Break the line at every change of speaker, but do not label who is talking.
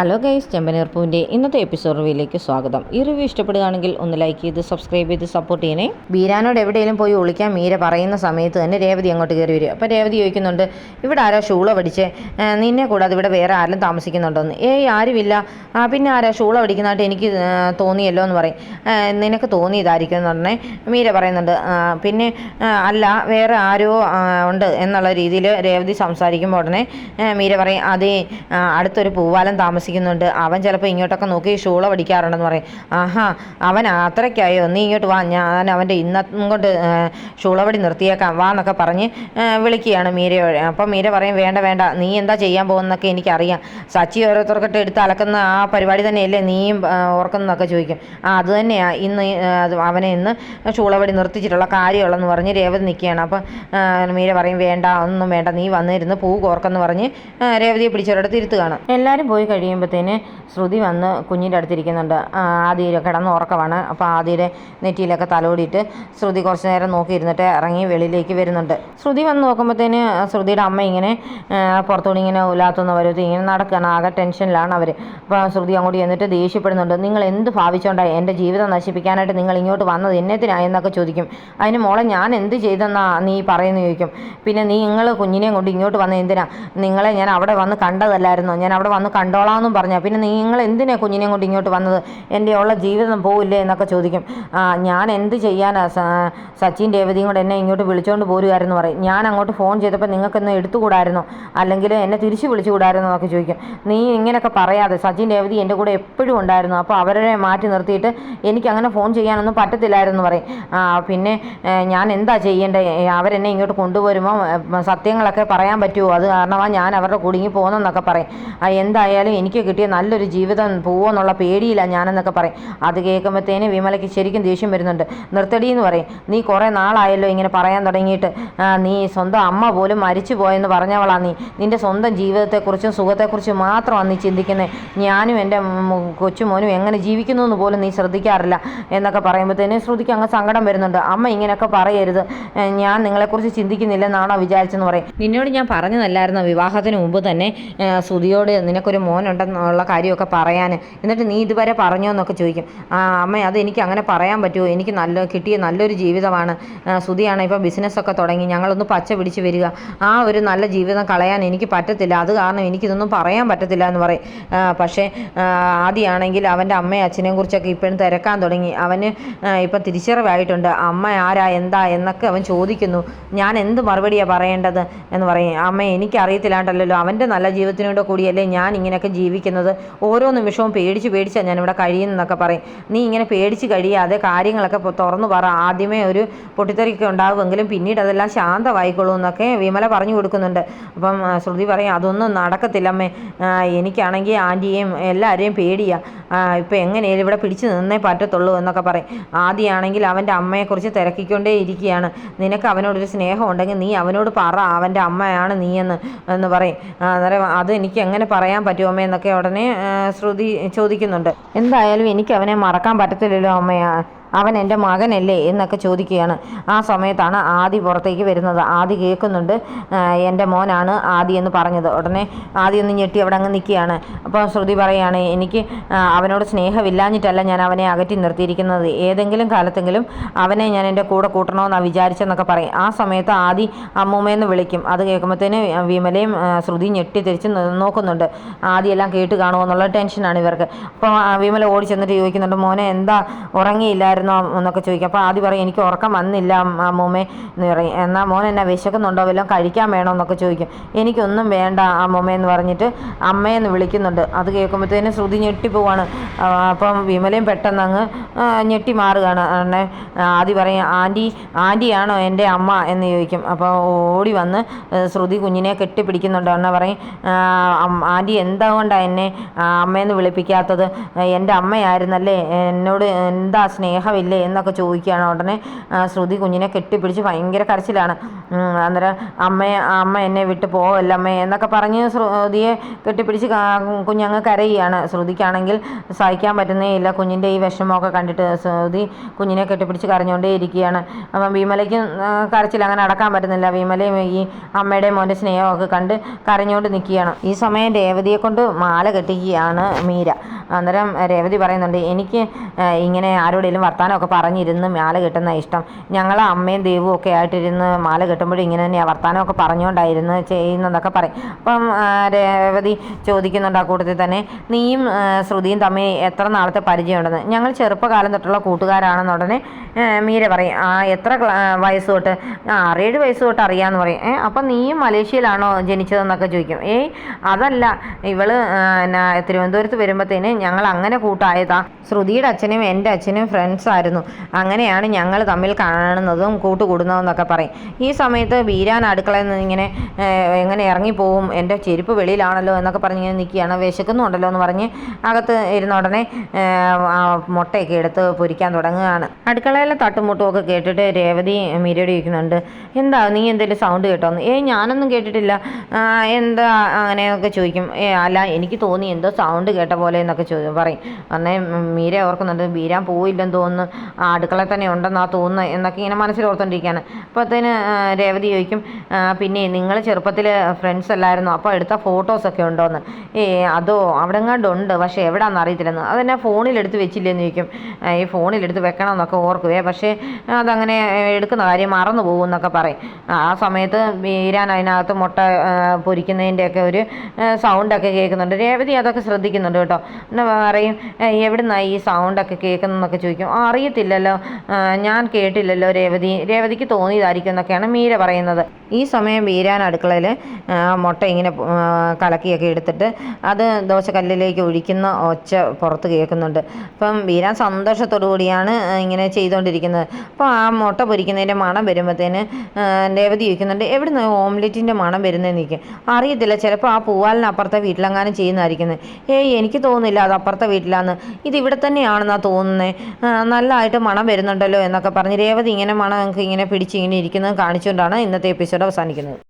Hello guys ചെമ്പനീർപ്പൂവിന്റെ ഇന്നത്തെ episode റിവ്യൂയിലേക്ക് സ്വാഗതം. ഈ റിവ്യൂ ഇഷ്ടപ്പെടുകയാണെങ്കിൽ ഒന്ന് ലൈക്ക് ചെയ്ത് സബ്സ്ക്രൈബ് ചെയ്ത് സപ്പോർട്ട് ചെയ്യണേ. ബീരാനോട് എവിടെയെങ്കിലും പോയി ഒളിക്കാൻ മീര പറയുന്ന സമയത്ത് തന്നെ രേവതി അങ്ങോട്ട് കയറി വരും അപ്പോൾ രേവതി ചോദിക്കുന്നുണ്ട് ഇവിടെ ആരാ ഷൂള പഠിച്ച്? നിന്നെ കൂടാതെ ഇവിടെ വേറെ ആരും താമസിക്കുന്നുണ്ടോന്ന്? ഏയ് ആരുമില്ല. പിന്നെ ആരാ ഷൂള പഠിക്കുന്നതായിട്ട് എനിക്ക് തോന്നിയല്ലോ എന്ന് പറയും. നിനക്ക് തോന്നിയതായിരിക്കും എന്ന് പറഞ്ഞേ. മീര പറയുന്നുണ്ട് പിന്നെ അല്ല വേറെ ആരോ ഉണ്ട് എന്നുള്ള രീതിയിൽ രേവതി സംസാരിക്കുമ്പോൾ ഉടനെ മീര പറയും അതേ അടുത്തൊരു പൂവാലം താമസിക്കുന്നുണ്ട്. അവൻ ചിലപ്പോൾ ഇങ്ങോട്ടൊക്കെ നോക്കി ഷൂള പഠിക്കാറുണ്ടെന്ന് പറയും. ആഹാ അവൻ അത്രയ്ക്കായോ? നീ ഇങ്ങോട്ട് വാ. ഞാൻ അവന്റെ ഇന്നും കൊണ്ട് ഷൂളവടി നിർത്തിയേക്കാം. വാ എന്നൊക്കെ പറഞ്ഞ് വിളിക്കുകയാണ് മീര. അപ്പം മീര പറയും വേണ്ട വേണ്ട. നീ എന്താ ചെയ്യാൻ പോകുന്നതൊക്കെ എനിക്കറിയാം. സച്ചി ഓരോരുത്തർക്കിട്ട് എടുത്ത് അലക്കുന്ന ആ പരിപാടി തന്നെയല്ലേ നീയും ഓർക്കുന്നതൊക്കെ ചോദിക്കും. ആ അത് തന്നെയാണ് ഇന്ന് അവനെ ഇന്ന് ഷൂളപടി നിർത്തിച്ചിട്ടുള്ള കാര്യമുള്ളെന്ന് പറഞ്ഞ് രേവതി നിൽക്കുകയാണ് അപ്പം മീര പറയും വേണ്ട ഒന്നും വേണ്ട. നീ വന്നിരുന്ന് പൂ കോർക്കെന്ന് പറഞ്ഞ് രേവതിയെ പിടിച്ചവരോട് തിരുത്തുകയാണ് എല്ലാവരും പോയി കഴിയുമ്പോഴത്തേന് ശ്രുതി വന്ന് കുഞ്ഞിന്റെ അടുത്തിരിക്കുന്നുണ്ട്. ആദ്യ കിടന്ന് ഉറക്കമാണ്. അപ്പോൾ ആദിയുടെ നെറ്റിയിലൊക്കെ തലോടിയിട്ട് ശ്രുതി കുറച്ച് നേരം നോക്കിയിരുന്നിട്ട് ഇറങ്ങി വെളിയിലേക്ക് വരുന്നുണ്ട്. ശ്രുതി വന്ന് നോക്കുമ്പോഴത്തേന് ശ്രുതിയുടെ അമ്മ ഇങ്ങനെ പുറത്തുകൂടി ഇങ്ങനെ ഉലാത്തുന്ന വരുത്തി ഇങ്ങനെ നടക്കുകയാണ്. ആകെ ടെൻഷനിലാണ് അവർ അപ്പോൾ ശ്രുതി അങ്ങോട്ട് ചെന്നിട്ട് ദേഷ്യപ്പെടുന്നുണ്ട്. നിങ്ങൾ എന്ത് ഭാവിച്ചോണ്ടായി എന്റെ ജീവിതം നശിപ്പിക്കാനായിട്ട് നിങ്ങൾ ഇങ്ങോട്ട് വന്നത്? എന്നെത്തിനായി എന്നൊക്കെ ചോദിക്കും. അതിന് മോളെ ഞാൻ എന്ത് ചെയ്തെന്നാ നീ പറയുന്നു ചോദിക്കും. പിന്നെ നീ നിങ്ങൾ കുഞ്ഞിനെയും കൊണ്ട് ഇങ്ങോട്ട് വന്ന എന്തിനാ? നിങ്ങളെ ഞാൻ അവിടെ വന്ന് കണ്ടതല്ലായിരുന്നോ? ഞാൻ അവിടെ വന്ന് കണ്ടോളാമെന്നും പറഞ്ഞാൽ പിന്നെ നിങ്ങൾ എന്തിനാ കുഞ്ഞിനെ കൊണ്ട് ഇങ്ങോട്ട് വന്നത്? എന്റെ ഉള്ള ജീവിതം പോവില്ലേ എന്നൊക്കെ ചോദിക്കും. ഞാൻ എന്ത് ചെയ്യാനാ? സ- സച്ചിൻ രേവതിയും കൂടെ എന്നെ ഇങ്ങോട്ട് വിളിച്ചുകൊണ്ട് പോരുമായിരുന്നു പറയും. ഞാൻ അങ്ങോട്ട് ഫോൺ ചെയ്തപ്പോൾ നിങ്ങൾക്കൊന്ന് എടുത്തുകൂടായിരുന്നോ? അല്ലെങ്കിൽ എന്നെ തിരിച്ച് വിളിച്ചുകൂടായിരുന്നോ എന്നൊക്കെ ചോദിക്കും. നീ ഇങ്ങനെയൊക്കെ പറയാതെ സച്ചിൻ രേവതി എന്റെ കൂടെ എപ്പോഴും ഉണ്ടായിരുന്നു. അപ്പോൾ അവരെ മാറ്റി നിർത്തിയിട്ട് എനിക്ക് അങ്ങനെ ഫോൺ ചെയ്യാനൊന്നും പറ്റത്തില്ലായിരുന്നു പറയും. പിന്നെ ഞാൻ എന്താ ചെയ്യേണ്ടത് അവരെന്നെ ഇങ്ങോട്ട് കൊണ്ടുവരുമ്പോൾ സത്യങ്ങളൊക്കെ പറയാൻ പറ്റുമോ അത് കാരണമാണ് ഞാൻ അവരുടെ കുടുങ്ങി പോകുന്നതെന്നൊക്കെ പറയും. എന്തായാലും എനിക്ക് കിട്ടിയ നല്ലൊരു ജീവിതം പോവെന്നുള്ള പേടിയില്ല ഞാനെന്നൊക്കെ പറയും. അത് കേൾക്കുമ്പോഴത്തേന് വിമലയ്ക്ക് ശരിക്കും ദേഷ്യം വരുന്നുണ്ട്. നിർത്തടി എന്ന് പറയും. നീ കുറേ നാളായല്ലോ ഇങ്ങനെ പറയാൻ തുടങ്ങിയിട്ട്. നീ സ്വന്തം അമ്മ പോലും മരിച്ചു പോയെന്ന് പറഞ്ഞവളാണ് നീ. നിന്റെ സ്വന്തം ജീവിതത്തെക്കുറിച്ചും സുഖത്തെക്കുറിച്ചും മാത്രമാണ് നീ ചിന്തിക്കുന്നത് ഞാനും എന്റെ കൊച്ചുമോനും എങ്ങനെ ജീവിക്കുന്നു എന്ന് പോലും നീ ശ്രദ്ധിക്കാറില്ല എന്നൊക്കെ പറയുമ്പോഴത്തേന് ശ്രുതിക്ക് അങ്ങ് സങ്കടം വരുന്നുണ്ട്. അമ്മ ഇങ്ങനെയൊക്കെ പറയരുത്. ഞാൻ നിങ്ങളെക്കുറിച്ച് ചിന്തിക്കുന്നില്ലെന്നാണോ വിചാരിച്ചെന്ന് പറയും. നിന്നോട് ഞാൻ പറഞ്ഞതല്ലായിരുന്നു? വിവാഹത്തിന് മുമ്പ് തന്നെ ശ്രുതിയോട് നിനക്കൊരു മോനുണ്ടെന്നുള്ള കാര്യമൊക്കെ പറയാൻ. എന്നിട്ട് നീ ഇതുവരെ പറഞ്ഞോ എന്നൊക്കെ ചോദിക്കും. ആ അമ്മ അത് എനിക്ക് അങ്ങനെ പറയാൻ പറ്റുമോ എനിക്ക് നല്ല കിട്ടിയ നല്ലൊരു ജീവിതമാണ്. സുതിയാണ് ഇപ്പോൾ ബിസിനസ്സൊക്കെ തുടങ്ങി. ഞങ്ങളൊന്ന് പച്ച പിടിച്ച് വരിക. ആ ഒരു നല്ല ജീവിതം കളയാൻ എനിക്ക് പറ്റത്തില്ല. അത് കാരണം എനിക്കിതൊന്നും പറയാൻ പറ്റത്തില്ല എന്ന് പറയും. പക്ഷേ ആദ്യമാണെങ്കിൽ അവന്റെ അമ്മയും അച്ഛനെയും കുറിച്ചൊക്കെ ഇപ്പോഴും തിരക്കാൻ തുടങ്ങി. അവന് ഇപ്പം തിരിച്ചറിവായിട്ടുണ്ട്. അമ്മ ആരാ? എന്താ? എന്നൊക്കെ അവൻ ചോദിക്കുന്നു. ഞാൻ എന്ത് മറുപടിയാണ് പറയേണ്ടത്? എന്ന് പറയും. അമ്മ എനിക്കറിയത്തില്ലാണ്ടല്ലോ. അവന്റെ നല്ല ജീവിതത്തിനോട് കൂടിയല്ലേ ഞാൻ ഇങ്ങനെയൊക്കെ ജീവിക്കുന്നത്. ഓരോ നിമിഷവും പേടിച്ച് പേടിച്ചാണ് ഞാനിവിടെ കഴിയുന്നതെന്നൊക്കെ പറയും. നീ ഇങ്ങനെ പേടിച്ച് കഴിയാതെ കാര്യങ്ങളൊക്കെ തുറന്നു പറ. ആദ്യമേ ഒരു പൊട്ടിത്തെറിയൊക്കെ ഉണ്ടാവുമെങ്കിലും പിന്നീട് അതെല്ലാം ശാന്തമായിക്കൊള്ളൂ എന്നൊക്കെ വിമല പറഞ്ഞു കൊടുക്കുന്നുണ്ട്. അപ്പം ശ്രുതി പറയും അതൊന്നും നടക്കത്തില്ല അമ്മേ എനിക്കാണെങ്കിൽ ആന്റിയെയും എല്ലാവരെയും പേടിയാണ് ഇപ്പം എങ്ങനെയാലും ഇവിടെ പിടിച്ചു നിന്നേ പറ്റത്തുള്ളൂ എന്നൊക്കെ പറയും. ആദ്യമാണെങ്കിൽ അവന്റെ അമ്മയെക്കുറിച്ച് തിരക്കിക്കൊണ്ടേ ഇരിക്കുകയാണ്. നിനക്ക് അവനോടൊരു സ്നേഹം ഉണ്ടെങ്കിൽ നീ അവനോട് പറ. അവന്റെ അമ്മയാണ് നീയെന്ന് എന്ന് പറയും. അന്നേരം അത് എനിക്ക് എങ്ങനെ പറയാൻ പറ്റുമോ അമ്മേ എന്നൊക്കെ ഉടനെ ശ്രുതി ചോദിക്കുന്നുണ്ട്. എന്തായാലും എനിക്ക് അവനെ മറക്കാൻ പറ്റത്തില്ലല്ലോ അമ്മയാ. അവൻ എന്റെ മകനല്ലേ എന്നൊക്കെ ചോദിക്കുകയാണ്. ആ സമയത്താണ് ആദി പുറത്തേക്ക് വരുന്നത്. ആദി കേൾക്കുന്നുണ്ട് എന്റെ മോനാണ് ആദി എന്ന് പറഞ്ഞത്. ഉടനെ ആദി ഒന്ന് ഞെട്ടി അവിടെ അങ്ങ് നിൽക്കുകയാണ്. അപ്പോൾ ശ്രുതി പറയുകയാണ് എനിക്ക് അവനോട് സ്നേഹമില്ലാഞ്ഞിട്ടല്ല ഞാൻ അവനെ അകറ്റി നിർത്തിയിരിക്കുന്നത്. ഏതെങ്കിലും കാലത്തെങ്കിലും അവനെ ഞാൻ എന്റെ കൂടെ കൂട്ടണമെന്നാണ് വിചാരിച്ചെന്നൊക്കെ പറയും. ആ സമയത്ത് ആദി അമ്മൂമ്മയെന്ന് വിളിക്കും. അത് കേൾക്കുമ്പോഴത്തേന് വിമലയും ശ്രുതി ഞെട്ടി തിരിച്ച് നോക്കുന്നുണ്ട്. ആദ്യമെല്ലാം കേട്ട് കാണുമോ എന്നുള്ള ടെൻഷനാണ് ഇവർക്ക്. അപ്പോൾ വിമല ഓടി ചെന്നിട്ട് ചോദിക്കുന്നുണ്ട് മോനെ എന്താ? ഉറങ്ങിയില്ലായിരുന്നോ. എന്നൊക്കെ ചോദിക്കും. അപ്പോൾ ആദ്യം പറയും എനിക്ക് ഉറക്കം വന്നില്ല ആ അമ്മൂമ്മേ. എന്ന് പറയും. എന്നാൽ മോൻ എന്നാ വിശക്കുന്നുണ്ടോ? വല്ലതും കഴിക്കാൻ വേണോ? എന്നൊക്കെ ചോദിക്കും. എനിക്കൊന്നും വേണ്ട അമ്മൂമ്മ എന്ന് പറഞ്ഞിട്ട് അമ്മയെന്ന് വിളിക്കുന്നുണ്ട്. അത് കേൾക്കുമ്പോഴത്തേനും ശ്രുതി ഞെട്ടിപ്പോവാണ് പോവാണ്. അപ്പം വിമലയും പെട്ടെന്ന് അങ്ങ് ആ, ഞെട്ടി മാറുകയാണ്. അങ്ങനെ ആദ്യം പറയും ആന്റി ആന്റിയാണോ എന്റെ അമ്മ? എന്ന് ചോദിക്കും. അപ്പോൾ ഓടി വന്ന് ശ്രുതി കുഞ്ഞിനെ കെട്ടിപ്പിടിക്കുന്നുണ്ട്. എന്നെ പറയും ആ, ആന്റി എന്തുകൊണ്ടാണ് എന്നെ ആ, അമ്മയെന്ന് വിളിപ്പിക്കാത്തത്? എന്റെ അമ്മയായിരുന്നല്ലേ എന്നോട് എന്താ സ്നേഹം? സ്നേഹമില്ലേ എന്നൊക്കെ ചോദിക്കുകയാണ്. ഉടനെ ശ്രുതി കുഞ്ഞിനെ കെട്ടിപ്പിടിച്ച് ഭയങ്കര കരച്ചിലാണ്. അന്നേരം അമ്മയെ അമ്മ എന്നെ വിട്ട് പോവല്ല അമ്മ എന്നൊക്കെ പറഞ്ഞ് ശ്രുതിയെ കെട്ടിപ്പിടിച്ച് കുഞ്ഞങ്ങ് കരയുകയാണ്. ശ്രുതിക്കാണെങ്കിൽ സഹിക്കാൻ പറ്റുന്നേ ഇല്ല. കുഞ്ഞിന്റെ ഈ വിഷമമൊക്കെ കണ്ടിട്ട് ശ്രുതി കുഞ്ഞിനെ കെട്ടിപ്പിടിച്ച് കരഞ്ഞുകൊണ്ടേ ഇരിക്കുകയാണ്. അപ്പം വിമലയ്ക്ക് കരച്ചിൽ അങ്ങനെ അടക്കാൻ പറ്റുന്നില്ല. വിമലയും ഈ അമ്മയുടെയും മോന്റെ സ്നേഹമൊക്കെ കണ്ട് കരഞ്ഞുകൊണ്ട് നിൽക്കുകയാണ്. ഈ സമയം രേവതിയെ കൊണ്ട് മാല കെട്ടിക്കുകയാണ് മീര. അന്നേരം രേവതി പറയുന്നുണ്ട് എനിക്ക് ഇങ്ങനെ ആരോടെങ്കിലും വർത്തമാനമൊക്കെ പറഞ്ഞിരുന്ന് മാല കെട്ടുന്ന ഇഷ്ടം. ഞങ്ങൾ അമ്മയും ദൈവവും ഒക്കെ ആയിട്ടിരുന്ന് മാല കെട്ടുമ്പോഴും ഇങ്ങനെ തന്നെയാണ് വർത്തമാനമൊക്കെ പറഞ്ഞുകൊണ്ടായിരുന്നു ചെയ്യുന്നതൊക്കെ പറയും. അപ്പം രേവതി ചോദിക്കുന്നുണ്ട് ആ കൂട്ടത്തിൽ തന്നെ നീയും ശ്രുതിയും തമ്മിൽ എത്ര നാളത്തെ പരിചയമുണ്ടെന്ന്? ഞങ്ങൾ ചെറുപ്പകാലം തൊട്ടുള്ള കൂട്ടുകാരാണെന്ന് ഉടനെ മീര പറയും. ആ എത്ര വയസ്സ് തൊട്ട്? ആറേഴ് വയസ്സ് തൊട്ട് അറിയാമെന്ന് പറയും. ഏ അപ്പം നീയും മലേഷ്യയിലാണോ ജനിച്ചതെന്നൊക്കെ ചോദിക്കും. ഏയ് അതല്ല. ഇവൾ തിരുവനന്തപുരത്ത് വരുമ്പോഴത്തേന് ഞങ്ങൾ അങ്ങനെ കൂട്ടായതാ. ശ്രുതിയുടെ അച്ഛനും എന്റെ അച്ഛനും ഫ്രണ്ട്സ് ആയിരുന്നു. അങ്ങനെയാണ് ഞങ്ങൾ തമ്മിൽ കാണുന്നതും കൂട്ടുകൂടുന്നതെന്നൊക്കെ പറയും. ഈ സമയത്ത് ബീരാൻ അടുക്കളയിൽ നിന്ന് ഇങ്ങനെ എങ്ങനെ ഇറങ്ങിപ്പോവും? എന്റെ ചെരുപ്പ് വെളിയിലാണല്ലോ എന്നൊക്കെ പറഞ്ഞ് ഇങ്ങനെ നിൽക്കുകയാണ്. വിശക്കുന്നുണ്ടല്ലോ എന്ന് പറഞ്ഞ് അകത്ത് ഇരുന്ന ഉടനെ മുട്ടയൊക്കെ എടുത്ത് പൊരിക്കാൻ തുടങ്ങുകയാണ്. അടുക്കളയിലെ തട്ടുമുട്ടുമൊക്കെ കേട്ടിട്ട് രേവതി മീരയോട് വയ്ക്കുന്നുണ്ട് എന്താ നീ എന്തെങ്കിലും സൗണ്ട് കേട്ടോ ഏ ഞാനൊന്നും കേട്ടിട്ടില്ല. എന്താ? അങ്ങനെയൊക്കെ ചോദിക്കും. ഏ അല്ല എനിക്ക് തോന്നി എന്തോ സൗണ്ട് കേട്ട പോലെ എന്നൊക്കെ ചോദിക്കും പറയും അന്നേ മീര ഓർക്കുന്നുണ്ട് ബീരാൻ പോയില്ലെന്ന് തോന്നുന്നു. ആ അടുക്കളയിൽ തന്നെ ഉണ്ടെന്നാ തോന്നുന്നു എന്നൊക്കെ ഇങ്ങനെ മനസ്സിൽ ഓർത്തോണ്ടിരിക്കുകയാണ് അപ്പോഴത്തേന് രേവതി ചോദിക്കും പിന്നെ നിങ്ങൾ ചെറുപ്പത്തിൽ ഫ്രണ്ട്സ് അല്ലായിരുന്നു? അപ്പോൾ എടുത്ത ഫോട്ടോസൊക്കെ ഉണ്ടോയെന്ന് ഏ അതോ അവിടെ ഉണ്ട് പക്ഷേ എവിടെയാണെന്ന് അറിയത്തില്ലെന്ന്. അതെന്നെ ഫോണിലെടുത്ത് വെച്ചില്ലെന്ന് ചോദിക്കും. ഈ ഫോണിലെടുത്ത് വെക്കണം എന്നൊക്കെ ഓർക്കുവേ. പക്ഷേ അതങ്ങനെ എടുക്കുന്ന കാര്യം മറന്നു പോകും എന്നൊക്കെ പറയും. ആ സമയത്ത് വീരാൻ അതിനകത്ത് മുട്ട പൊരിക്കുന്നതിന്റെയൊക്കെ ഒരു സൗണ്ടൊക്കെ കേൾക്കുന്നുണ്ട്. രേവതി അതൊക്കെ ശ്രദ്ധിക്കുന്നുണ്ട് കേട്ടോ. പിന്നെ പറയും എവിടുന്നാണ് ഈ സൗണ്ടൊക്കെ കേൾക്കുന്നതെന്നൊക്കെ ചോദിക്കും. അറിയത്തില്ലല്ലോ. ഞാൻ കേട്ടില്ലല്ലോ രേവതി. രേവതിക്ക് തോന്നിയതായിരിക്കും എന്നൊക്കെയാണ് മീര പറയുന്നത്. ഈ സമയം വീരാൻ അടുക്കളയിൽ മുട്ട ഇങ്ങനെ കലക്കിയൊക്കെ എടുത്തിട്ട് അത് ദോശക്കല്ലിലേക്ക് ഒഴിക്കുന്ന ഒച്ച പുറത്ത് കേൾക്കുന്നുണ്ട്. അപ്പം വീരാൻ സന്തോഷത്തോടു കൂടിയാണ് ഇങ്ങനെ ചെയ്തുകൊണ്ടിരിക്കുന്നത് അപ്പോൾ ആ മുട്ട പൊരിക്കുന്നതിന്റെ മണം വരുമ്പോഴത്തേന് രേവതി ചോദിക്കുന്നുണ്ട് എവിടുന്ന് ഓംലെറ്റിന്റെ മണം വരുന്നതെന്ന് നിൽക്കും അറിയത്തില്ല ചിലപ്പോൾ ആ പൂവാലിനപ്പുറത്തെ വീട്ടിലെങ്ങാനും ചെയ്യുന്നതായിരിക്കുന്നത് ഏയ് എനിക്ക് തോന്നുന്നില്ല. അത് അപ്പുറത്തെ വീട്ടിലാന്ന്. ഇത് ഇവിടെ തന്നെയാണെന്നാണ് തോന്നുന്നത് നല്ലതായിട്ട് മണം വരുന്നുണ്ടല്ലോ എന്നൊക്കെ പറഞ്ഞ് രേവതി ഇങ്ങനെ മണം ഇങ്ങനെ പിടിച്ച് ഇങ്ങനെ ഇരിക്കുന്നത് കാണിച്ചുകൊണ്ടാണ് ഇന്നത്തെ എപ്പിസോഡ് അവസാനിക്കുന്നത്.